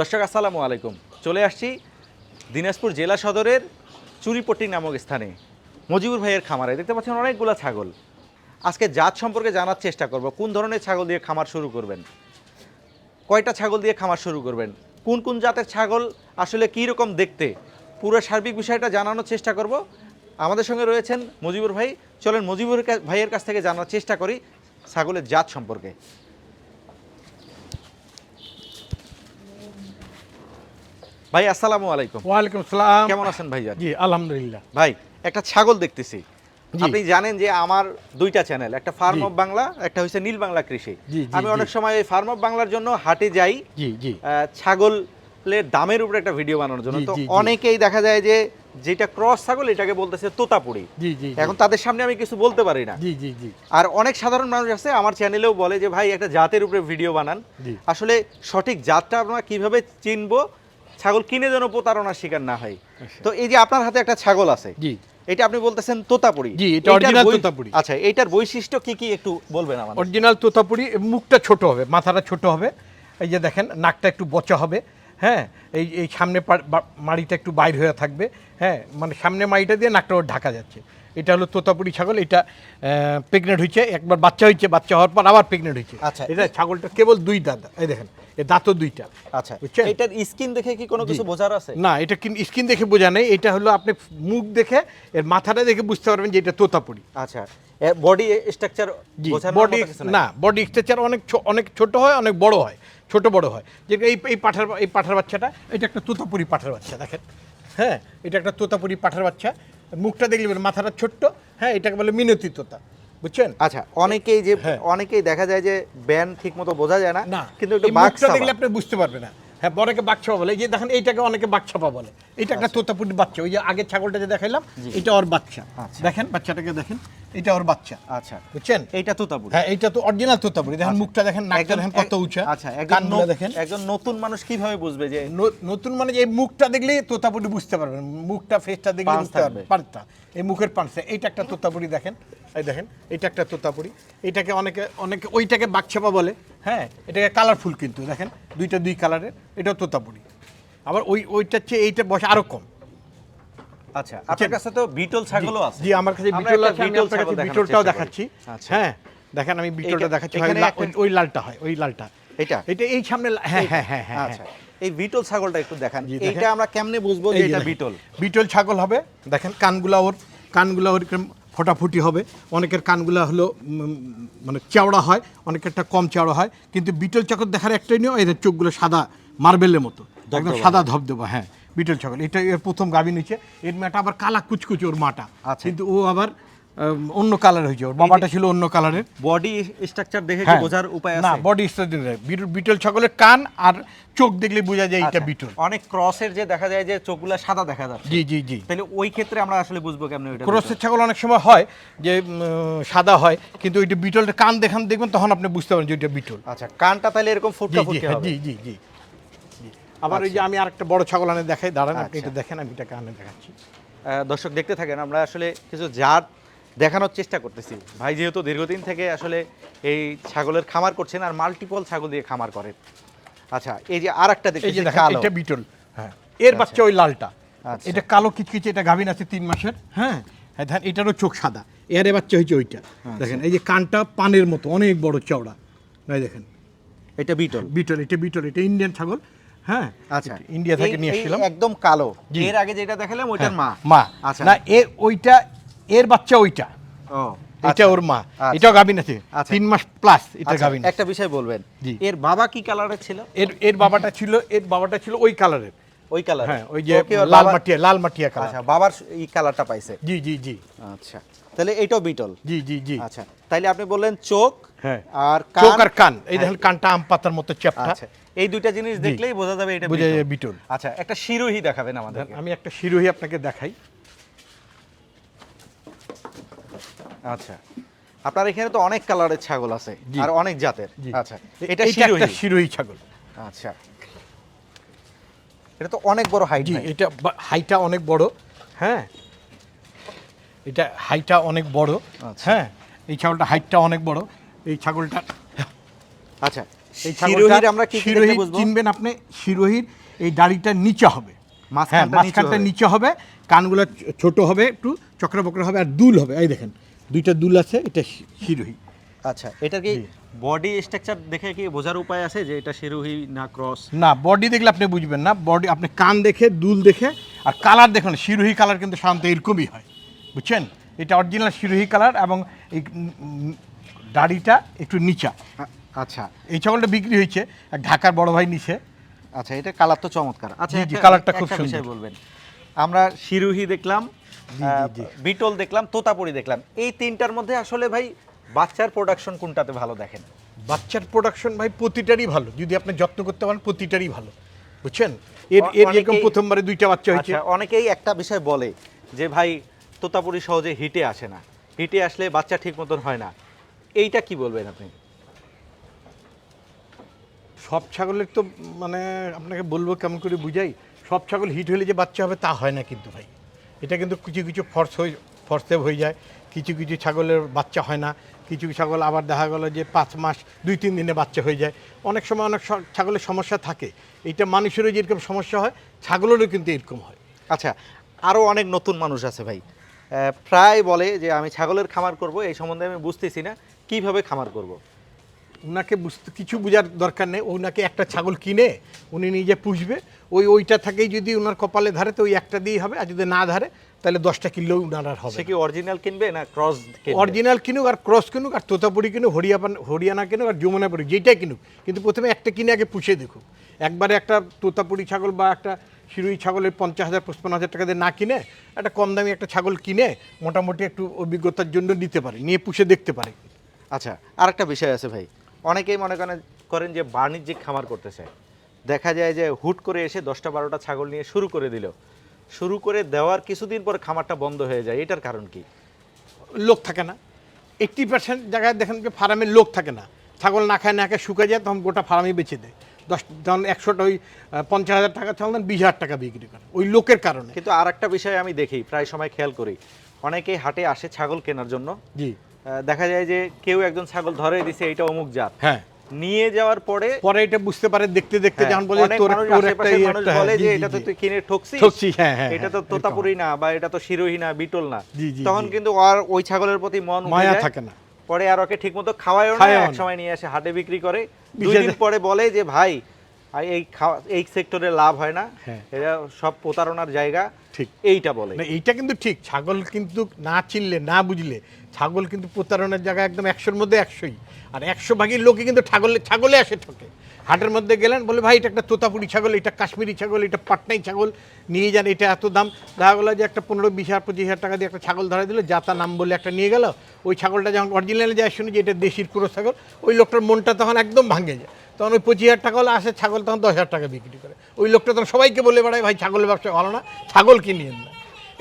দর্শক, আসসালামু আলাইকুম। চলে আসছি দিনাজপুর জেলা সদরের চুরিপট্টি নামক স্থানে, মজিবুর ভাইয়ের খামারে। দেখতে পাচ্ছেন অনেকগুলো ছাগল। আজকে জাত সম্পর্কে জানার চেষ্টা করব, কোন ধরনের ছাগল দিয়ে খামার শুরু করবেন? কয়টা ছাগল দিয়ে খামার শুরু করবেন? কোন কোন জাতের ছাগল? আসলে কী রকম দেখতে? পুরো সার্বিক বিষয়টা জানানোর চেষ্টা করব। আমাদের সঙ্গে রয়েছেন মজিবুর ভাই। চলেন মজিবুর ভাইয়ের কাছ থেকে জানার চেষ্টা করি ছাগলের জাত সম্পর্কে। ভাই আসসালামু আলাইকুম। ওয়ালাইকুম আসসালাম কেমন আছেন ভাইজান? জি আলহামদুলিল্লাহ। ভাই একটা ছাগল দেখতেছি। আপনি জানেন যে আমার দুইটা চ্যানেল একটা ফার্ম অফ বাংলা একটা হচ্ছে নীল বাংলা কৃষি আমি অনেক সময় এই ফার্ম অফ বাংলার জন্য হাটে যাই ছাগলের দামের উপরে একটা ভিডিও বানানোর জন্য। তো। অনেকেই দেখা যায় যে যেটা ক্রস ছাগল এটাকে বলতেছে তোতাপুরি। এখন তাদের সামনে আমি কিছু বলতে পারি না। আর অনেক সাধারণ মানুষ আছে আমার চ্যানেলেও বলে যে ভাই একটা জাতের উপরে ভিডিও বানান। আসলে সঠিক জাতটা আমরা কীভাবে চিনবো? ছাগল কিনে যেন প্রতারণার শিকার না হয়। আচ্ছা। তো এই যে আপনার হাতে একটা ছাগল আছে জি। এটা আপনি বলতেছেন তোতাপুরি। জি, এটা original তোতাপুরি। আচ্ছা এইটার বৈশিষ্ট্য কি কি একটু বলবেন আমাদের? অরিজিনাল তোতাপুরি মুখটা ছোট হবে মাথাটা ছোট হবে। এই যে দেখেন নাকটা একটু বচা হবে হ্যাঁ? এই এই সামনে মাড়িটা একটু বাইর হয়ে থাকবে হ্যাঁ? মানে সামনে মাড়িটা দিয়ে নাকটা ওর ঢাকা যাচ্ছে। এটা হলো তোতাপুরি ছাগল এটা প্রেগনেন্ট হয়েছে একবার বাচ্চা হয়েছে বাচ্চা হওয়ার পর আবার প্রেগনেন্ট হয়েছে। আচ্ছা। এটা ছাগলটা কেবল দুই দাঁত এই দেখেন এ দাঁতও দুইটা আচ্ছা। বুঝছেন? এটার স্কিন দেখে কি কোনো কিছু বোঝার আছে? না এটা স্কিন দেখে বোঝা নেই এটা হলো আপনি মুখ দেখে এর মাথাটা দেখে বুঝতে পারবেন যে এটা তোতাপুরি। আচ্ছা। বডি স্ট্রাকচার বডি না বডি স্ট্রাকচার অনেক অনেক ছোট হয় অনেক বড় হয় ছোট বড় হয়। যে এই এই পাঠার এই পাঠার বাচ্চাটা এটা একটা তোতাপুরি পাঠার বাচ্চা দেখেন। হ্যাঁ এটা একটা তোতাপুরি পাঠার বাচ্চা মুখটা দেখলে মাথাটা ছোট্ট হ্যাঁ এটাকে বলে মিনতি বুঝছেন? আচ্ছা অনেকেই যে হ্যাঁ। অনেকেই দেখা যায় যে ব্যান ঠিক মতো বোঝা যায় না না কিন্তু একটু মুখটা দেখলে আপনি বুঝতে পারবেন না। হ্যাঁ বড়কে বাচ্চাপা বলে যে দেখেন এইটাকে অনেকে বাচ্চাপা বলে। এটা একটা তোতাপুটি বাচ্চা ওই যে আগে ছাগলটা যে দেখাইলাম এটা ওর বাচ্চা। আচ্ছা। দেখেন বাচ্চাটাকে দেখেন। এটা ওর বাচ্চা। আচ্ছা। বুঝছেন? এইটা তোতাপুরি। হ্যাঁ এইটা তো অরিজিনাল তোতাপুরি। দেখেন মুখটা দেখেন নাকটা দেখেন কত উঁচা। আচ্ছা একজন কানগুলো দেখেন। একজন নতুন মানুষ কীভাবে বুঝবে যে নতুন মানে এই মুখটা দেখলেই তোতাপুরি বুঝতে পারবেন। মুখটা ফেসটা দেখলে বুঝতে। পারবেন। পাঁচটা এই মুখের পাঁচটা এইটা একটা তোতাপুরি দেখেন। এই দেখেন এইটা একটা তোতাপুরি। এইটাকে অনেকে অনেকে ওইটাকে বাচ্চাপা বলে। হ্যাঁ এটাকে কালারফুল কিন্তু। দেখেন দুইটা দুই কালারের এটা তোতাপুরি। আবার ওই ওইটার চেয়ে এইটা বসে আরও কম। আচ্ছা আপনার কাছে তো বিটল ছাগলও আছে। জি আমার কাছে বিটল আছে আমি বিটল আপনার ছাগল কাছে বিটলটাও দেখাচ্ছি। আচ্ছা। হ্যাঁ দেখেন আমি বিটলটা দেখাচ্ছি। ওই- লালটা হয় ওই লালটা। এটা? এটা এই সামনে হ্যাঁ হ্যাঁ হ্যাঁ হ্যাঁ আচ্ছা এই বিটল ছাগলটা একটু দেখান। এইটা আমরা কেমনে বুঝব যে এটা বিটল? বিটল ছাগল হবে দেখেন কানগুলা ওর কানগুলা ওর ফোটাফুটি হবে। অনেকের কানগুলা হলো মানে চওড়া হয় অনেকেরটা কম চওড়া হয়। কিন্তু বিটল ছাগল দেখার একটাই নিয়ম এদের চোখগুলো সাদা মার্বেলের মতো একদম সাদা ধবধবা হ্যাঁ। বিটল ছাগল। এটা এর প্রথম গাভী নিচে এর মেয়েটা আবার কালা কুচকুচে ওর মাটা। আচ্ছা। কিন্তু ও আবার অন্য কালার হয়েছে। ওর বাবাটা ছিল অন্য কালারের বডি স্ট্রাকচার দেখে কি হ্যাঁ। বোঝার উপায় না আছে? বডি বিটল ছাগলের কান আর চোখ দেখলে বোঝা যায় এটা আচ্ছা, বিটল। অনেক ক্রসের যে দেখা যায় যে চোখগুলা সাদা দেখা যাচ্ছে। জি জি জি। তাহলে ওই ক্ষেত্রে আমরা আসলে বুঝব কেমনে ওইটা ক্রসের ছাগল অনেক সময় হয় যে সাদা হয় কিন্তু ওইটা বিটলটা কান দেখান দেখবেন তখন আপনি বুঝতে পারেন যে ওইটা বিটল। আচ্ছা কানটা তাহলে এরকম ফুটকা ফুটকে হ্যাঁ, জি জি জি। আবার ওই যে আমি আরেকটা বড় ছাগল আনে দেখাই দাঁড়ান আপনি আচ্ছা। এটা দেখেন আমি এটাকে আনে দেখাচ্ছি। দর্শক দেখতে থাকেন আমরা আসলে কিছু জাত দেখানোর চেষ্টা করতেছি। ভাই যেহেতু দীর্ঘদিন থেকে আসলে এই ছাগলের খামার করছেন আর মাল্টিপল ছাগল দিয়ে খামার করেন। আচ্ছা এই যে আর একটা কালো। এটা বিটল। হ্যাঁ। এর বাচ্চা ওই লালটা। আচ্ছা। এটা কালো কিচকিচে এটা গাভিন আছে তিন মাসের। হ্যাঁ? হ্যাঁ দেখেন এটারও চোখ সাদা। এর বাচ্চা হয়েছে ওইটা। আচ্ছা। দেখেন এই যে কানটা পানের মতো অনেক বড় চওড়া। দেখেন। এটা বিটল। বিটল এটা বিটল এটা ইন্ডিয়ান ছাগল। হ্যাঁ? আচ্ছা। ইন্ডিয়া থেকে নিয়ে এসেছিলাম একদম কালো। এর আগে যেটা দেখালাম ওইটার মা হ্যাঁ, মা। আচ্ছা। না এ ওইটা এর বাচ্চা ওইটা। ও এটা আচ্ছা। ওর মা। আচ্ছা। এটাও গাভিন আছে আচ্ছা। তিন মাস প্লাস এটা আচ্ছা, গাভিন একটা বিষয় বলবেন। এর বাবা কি কালারের ছিল? এর এর বাবাটা ছিল এর বাবাটা ছিল ওই কালারের ওই কালার হ্যাঁ ওই যে লাল মাটিয়া লাল মাটিয়া কালার আচ্ছা বাবার এই কালারটা পাইছে। জি জি জি। আচ্ছা। তাহলে এইটাও বিটল জি জি জি। আচ্ছা। তাইলে আপনি বললেন চোখ হ্যাঁ। আর চোখ কান আর কান এই দেখেন কানটা আম পাতার মতো চ্যাপটা। আচ্ছা। এই দুইটা জিনিস দেখলেই বোঝা যাবে এটা বোঝা। যায় বিটল। আচ্ছা একটা শিরোহী দেখাবেন আমাদের আমি একটা শিরোহী আপনাকে দেখাই। আচ্ছা। আপনার এখানে তো অনেক কালারের ছাগল আছে আর অনেক জাতের। আচ্ছা এটা শিরোহী। শিরোহী ছাগল। আচ্ছা। এটা তো অনেক বড় হাইট এটা বা- হাইটা অনেক বড় হ্যাঁ। এটা হাইটা অনেক বড় আচ্ছা। হ্যাঁ। এই ছাগলটা হাইটটা অনেক বড়। এই ছাগলটা। আচ্ছা এই ছাগলটা আমরা কি বুঝব? চিনবেন আপনি শিরোহির এই দাড়িটা নিচে হবে। মাঝখানটা হ্যাঁ। নিচে হবে কানগুলো ছোট হবে একটু চক্র বক্র হবে আর দুল হবে। এই দেখেন দুইটা দুল আছে এটা শিরোহি। আচ্ছা এটা কি বডি স্ট্রাকচার দেখে কি বোঝার উপায় আছে যে এটা শিরোহি না ক্রস না বডি দেখলে আপনি বুঝবেন না। বডি আপনি কান দেখে দুল দেখে আর কালার দেখুন। শিরোহি কালার কিন্তু সাধারণত এরকমই হয়। বুঝছেন? এটা অরিজিনাল শিরোহি কালার এবং এই দাড়িটা একটু নিচা। আচ্ছা। এই ছাগলটা বিক্রি হয়েছে ঢাকার বড় ভাই নিচে আচ্ছা এটা কালার তো চমৎকার। আচ্ছা কালারটা খুব সুন্দর। বলবেন। আমরা শিরোহি দেখলাম। বিটল দেখলাম তোতাপুরি দেখলাম। এই তিনটার মধ্যে আসলে ভাই বাচ্চার প্রোডাকশন কোনটাতে ভালো দেখেন? বাচ্চার প্রোডাকশন ভাই প্রতিটারই ভালো। যদি আপনি যত্ন করতে পারেন প্রতিটারই ভালো। বুঝছেন? এর এর যেরকম প্রথমবারে দুইটা বাচ্চা হয়েছে। আচ্ছা অনেকেই একটা বিষয় বলে যে ভাই তোতাপুরি সহজে হিটে আসে না। হিটে আসলে বাচ্চা ঠিক মতন হয় না। এইটা কি বলবেন আপনি? সব ছাগলের তো মানে আপনাকে বলব কেমন করে বুঝাই সব ছাগল হিট হলে যে বাচ্চা হবে তা হয় না কিন্তু ভাই। এটা কিন্তু কিছু কিছু ফর্স হয়ে ফর্সেভ হয়ে যায়। কিছু কিছু ছাগলের বাচ্চা হয় না। কিছু ছাগল আবার দেখা গেল যে পাঁচ মাস দুই তিন দিনে বাচ্চা হয়ে যায়। অনেক সময় অনেক ছাগলের সমস্যা থাকে। এটা মানুষেরও যেরকম সমস্যা হয় ছাগলেরও কিন্তু এরকম হয়। আচ্ছা আরও অনেক নতুন মানুষ আছে ভাই। প্রায় বলে যে আমি ছাগলের খামার করব এই সম্বন্ধে আমি বুঝতেছি না। কীভাবে খামার করব। ওনাকে বুঝতে কিছু বোঝার দরকার নেই। ওনাকে একটা ছাগল কিনে উনি নিজে পুষবে। ওই ওইটা থেকেই যদি ওনার কপালে ধারে তো ওই একটা দিয়েই হবে। আর যদি না ধারে তাহলে দশটা কিনলেও ওনার হবে সে কি অরিজিনাল কিনবে না ক্রস অরিজিনাল কিনুক আর ক্রস কিনুক আর তোতাপুরি কিনুক হরিয়াপান হরিয়ানা কিনুক আর যমুনাপুরি যেটাই কিনুক। কিন্তু প্রথমে একটা কিনে আগে পুষে দেখুক। একবারে একটা তোতাপুরি ছাগল বা একটা শিরুই ছাগলের পঞ্চাশ হাজার পঁচপন্ন হাজার টাকা দিয়ে না কিনে একটা কম দামি একটা ছাগল কিনে মোটামুটি একটু অভিজ্ঞতার জন্য নিতে পারে নিয়ে পুষে দেখতে পারে। আচ্ছা আর একটা বিষয় আছে ভাই। অনেকেই মনে করেন করেন যে বাণিজ্যিক খামার করতে চায়। দেখা যায় যে হুট করে এসে দশটা বারোটা ছাগল নিয়ে শুরু করে দিল। শুরু করে দেওয়ার কিছুদিন পর খামারটা বন্ধ হয়ে যায়। এটার কারণ কি? লোক থাকে না। এইট্টি পার্সেন্ট জায়গায় দেখেন যে ফার্মে লোক থাকে না। ছাগল না খায় না খায় শুকে যায় তখন গোটা ফার্মে বেচে দেয়। দশ তখন একশোটা ওই পঞ্চাশ হাজার টাকা ছাগল দেন বিশ হাজার টাকা বিক্রি করে ওই লোকের কারণে। কিন্তু আর একটা বিষয় আমি দেখি প্রায় সময় খেয়াল করি অনেকেই হাটে আসে ছাগল কেনার জন্য। জি। দেখা যায় যে কেউ একজন ছাগল ধরে দিছে এটা অমুক জাত। হ্যাঁ। নিয়ে যাওয়ার পরে পরে এটা বুঝতে পারে দেখতে দেখতে হ্যাঁ, যখন বলে তোর তোর একটা ইয়ে মানুষ বলে যে এটা তো তুই কিনে ঠকছিস ঠকছিস, হ্যাঁ, হ্যাঁ, এটা তো হ্যাঁ, তোতাপুরি না বা এটা তো শিরোহী না বিটল না। তখন কিন্তু আর ওই ছাগলের প্রতি মন মায়া থাকে না। পরে আর ওকে ঠিকমতো খাওয়ায় না এক সময় নিয়ে আসে হাটে বিক্রি করে। দুই দিন পরে বলে যে ভাই এই এই সেক্টরে লাভ হয় না। হ্যাঁ। এটা সব প্রতারণার জায়গা। ঠিক। এইটা বলে। না এইটা কিন্তু ঠিক। ছাগল কিন্তু না চিনলে না বুঝলে ছাগল কিন্তু প্রতারণার জায়গা একদম একশোর মধ্যে একশোই। আর একশো ভাগের লোকে কিন্তু ছাগলে ছাগলে আসে ঠকে। হাটের মধ্যে গেলেন, বলে, ভাই, এটা একটা তোতাপুরি ছাগল, এটা কাশ্মীরি ছাগল, এটা পাটনাই ছাগল, নিয়ে যান, এটা এত দাম। দেখা গেলো যে একটা পনেরো, বিশ হাজার, পঁচিশ হাজার টাকা দিয়ে একটা ছাগল ধরা দিল, যা তার নাম বলে একটা নিয়ে গেল। ওই ছাগলটা যখন অরিজিনালে যায়, শুনি যে এটা দেশির কুড়ো ছাগল, ওই লোকটার মনটা তখন একদম ভাঙে যায়। তখন ওই পঁচিশ হাজার টাকা হলে আসে, ছাগল তখন দশ হাজার টাকা বিক্রি করে। ওই লোকটা তখন সবাইকে বলে বেড়ায়, ভাই, ছাগলের ব্যবসা ভালো না, ছাগল কিনিয়ে না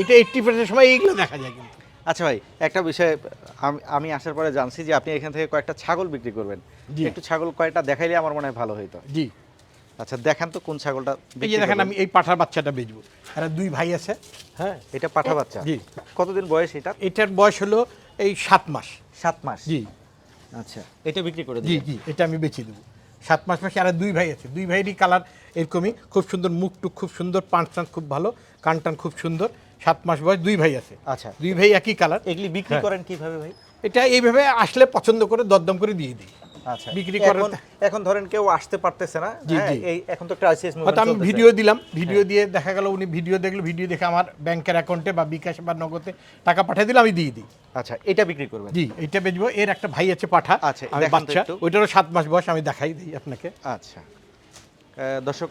এটা এইট্টি পার্সেন্ট সময় এইগুলো দেখা যায় কিন্তু। আচ্ছা ভাই একটা বিষয় আমি- আমি আসার পরে জানছি যে আপনি এখান থেকে কয়েকটা ছাগল বিক্রি করবেন। একটু ছাগল কয়েকটা দেখাইলে আমার মনে হয় ভালো হইতো। জি। আচ্ছা দেখেন তো কোন ছাগলটা এই যে দেখেন আমি এই পাঠার বাচ্চাটা বেচবো। আর দুই ভাই আছে হ্যাঁ? এটা পাঠা বাচ্চা? জি। কতদিন বয়স এটা? এটার বয়স হলো এই সাত মাস। সাত মাস? জি। আচ্ছা। এটা বিক্রি করে জি দিই জি এটা আমি বেচে দেবো। সাত মাস মাসে আর দুই ভাই আছে। দুই ভাইয়েরই কালার এরকমই। খুব সুন্দর মুখ টুক খুব সুন্দর পাঁচ টান খুব ভালো কান টান খুব সুন্দর। সাত মাস বয়স দুই ভাই আছে। আচ্ছা। দুই ভাই একই কালার এগুলি বিক্রি হ্যাঁ। করেন কীভাবে ভাই? এটা এইভাবে আসলে পছন্দ করে দরদম করে দিয়ে দিই। আচ্ছা। বিক্রি করেন- এখন ধরেন কেউ আসতে পারতেছে না হ্যাঁ। এই এখন তো ক্রাইসিস হয়তো আমি ভিডিও দিলাম। ভিডিও হ্যাঁ। দিয়ে দেখা গেল উনি ভিডিও দেখল ভিডিও দেখে আমার ব্যাংকের অ্যাকাউন্টে বা বিকাশ বা নগদে টাকা পাঠিয়ে দিলে আমি দিয়ে দিই। আচ্ছা এটা বিক্রি করবেন? জি এটা বেচবো। এর একটা ভাই আছে পাঠা। আচ্ছা, বাচ্চা। ওইটারও সাত মাস বয়স আমি দেখাই দিই আপনাকে। আচ্ছা। দর্শক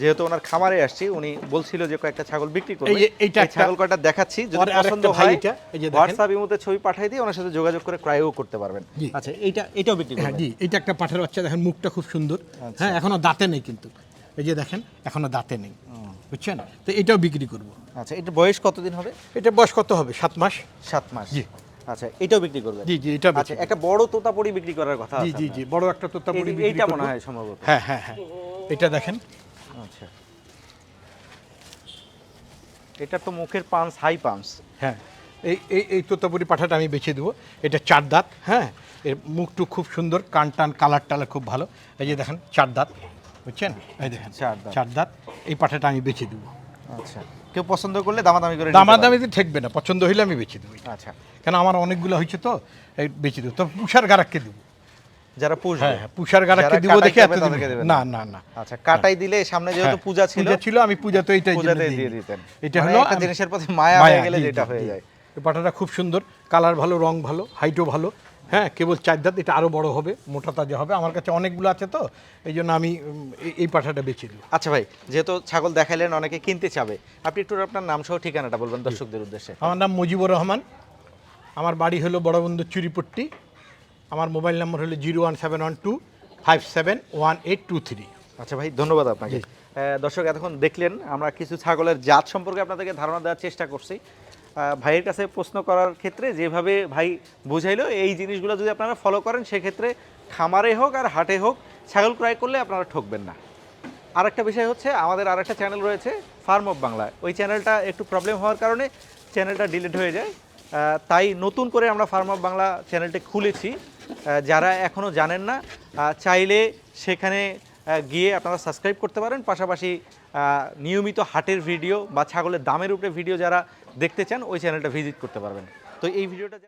যেহেতু ওনার খামারে আসছি উনি বলছিল যে কয়েকটা ছাগল বিক্রি করবে। এই এইটা ছাগল কয়টা দেখাচ্ছি যদি পছন্দ হয় এটা, এই যে দেখেন। হোয়াটসঅ্যাপ ইমোতে ছবি পাঠিয়ে দিয়ে ওনার সাথে যোগাযোগ করে ক্রয়ও করতে পারবেন। আচ্ছা এইটা এটাও বিক্রি হ্যাঁ করবেন? জি এটা একটা পাঠার বাচ্চা দেখেন মুখটা খুব সুন্দর। আচ্ছা। হ্যাঁ এখনও দাঁতে নেই কিন্তু। এই যে দেখেন এখনও দাঁতে নেই। বুঝছেন? তো এটাও বিক্রি করব। আচ্ছা এটা বয়স কতদিন হবে? এটা বয়স কত হবে? সাত মাস? সাত মাস। জি। আচ্ছা এটাও বিক্রি করবেন? জি জি এটা আচ্ছা একটা বড় তোতাপুরি বিক্রি করার কথা জি জি। জি বড় একটা তোতাপুরি বিক্রি এইটা মনে হয় সম্ভবত। হ্যাঁ হ্যাঁ হ্যাঁ। এটা দেখেন আচ্ছা। এটা তো মুখের পাঞ্চ হাই পাঞ্চ হ্যাঁ এই এই এই তোতাপুরি পাঠাটা আমি বেছে দেবো। এটা চার দাঁত হ্যাঁ? এর মুখটু খুব সুন্দর কান টান কালার টালার খুব ভালো। এই যে দেখেন চার দাঁত বুঝছেন? এই দেখেন চার দাঁত। চার দাঁত এই পাঠাটা আমি বেছে দেবো। আচ্ছা। কেউ পছন্দ করলে দামাদামি করে। দামাদামিতে ঠেকবে না পছন্দ হইলে আমি বেছে দেবো। আচ্ছা। কেন আমার অনেকগুলো হয়েছে তো এই বেছে দেবো। তো পুষার গারাককে দেবো। যারা পুষবে। হ্যাঁ হ্যাঁ, পুষার যারা দিব দেখে তাদেরকে দেবেন না। না না আচ্ছা কাটাই দিলে সামনে যেহেতু হ্যাঁ, পূজা ছিল পূজা ছিল আমি পূজা তো এইটাই পূজাতে দিয়ে দিতেন। এটা মানে হলো একটা জিনিসের প্রতি মায়া হয়ে গেলে যেটা হয়ে যায়। পাঠাটা খুব সুন্দর কালার ভালো রং ভালো হাইটও ভালো হ্যাঁ কেবল চার দাঁত এটা আরও বড় হবে মোটা তাজা হবে আমার কাছে অনেকগুলো আছে তো এই জন্য আমি এই- পাঠাটা বেছে দিই। আচ্ছা ভাই যেহেতু ছাগল দেখাইলেন অনেকে কিনতে চাবে আপনি একটু আপনার নাম সহ ঠিকানাটা বলবেন দর্শকদের উদ্দেশ্যে। আমার নাম মুজিবুর রহমান আমার বাড়ি হলো বড়বন্ধু চুরিপট্টি আমার মোবাইল নম্বর হলো zero one seven one two five seven one eight two three. আচ্ছা ভাই ধন্যবাদ আপনাকে। দর্শক এতক্ষণ দেখলেন আমরা কিছু ছাগলের জাত সম্পর্কে আপনাদেরকে ধারণা দেওয়ার চেষ্টা করছি। ভাইয়ের কাছে প্রশ্ন করার ক্ষেত্রে যেভাবে ভাই বুঝাইলো এই জিনিসগুলো যদি আপনারা ফলো করেন সেক্ষেত্রে খামারে হোক আর হাটে হোক ছাগল ক্রয় করলে আপনারা ঠকবেন না। আরেকটা বিষয় হচ্ছে আমাদের আরেকটা চ্যানেল রয়েছে ফার্ম অফ বাংলা ওই চ্যানেলটা একটু প্রবলেম হওয়ার কারণে চ্যানেলটা ডিলিট হয়ে যায়। তাই নতুন করে আমরা ফার্ম অফ বাংলা চ্যানেলটি খুলেছি। যারা এখনও জানেন না চাইলে সেখানে গিয়ে আপনারা সাবস্ক্রাইব করতে পারেন। পাশাপাশি নিয়মিত হাটের ভিডিও বা ছাগলের দামের উপরে ভিডিও যারা দেখতে চান, ওই চ্যানেলটা ভিজিট করতে পারবেন। তো এই ভিডিওটা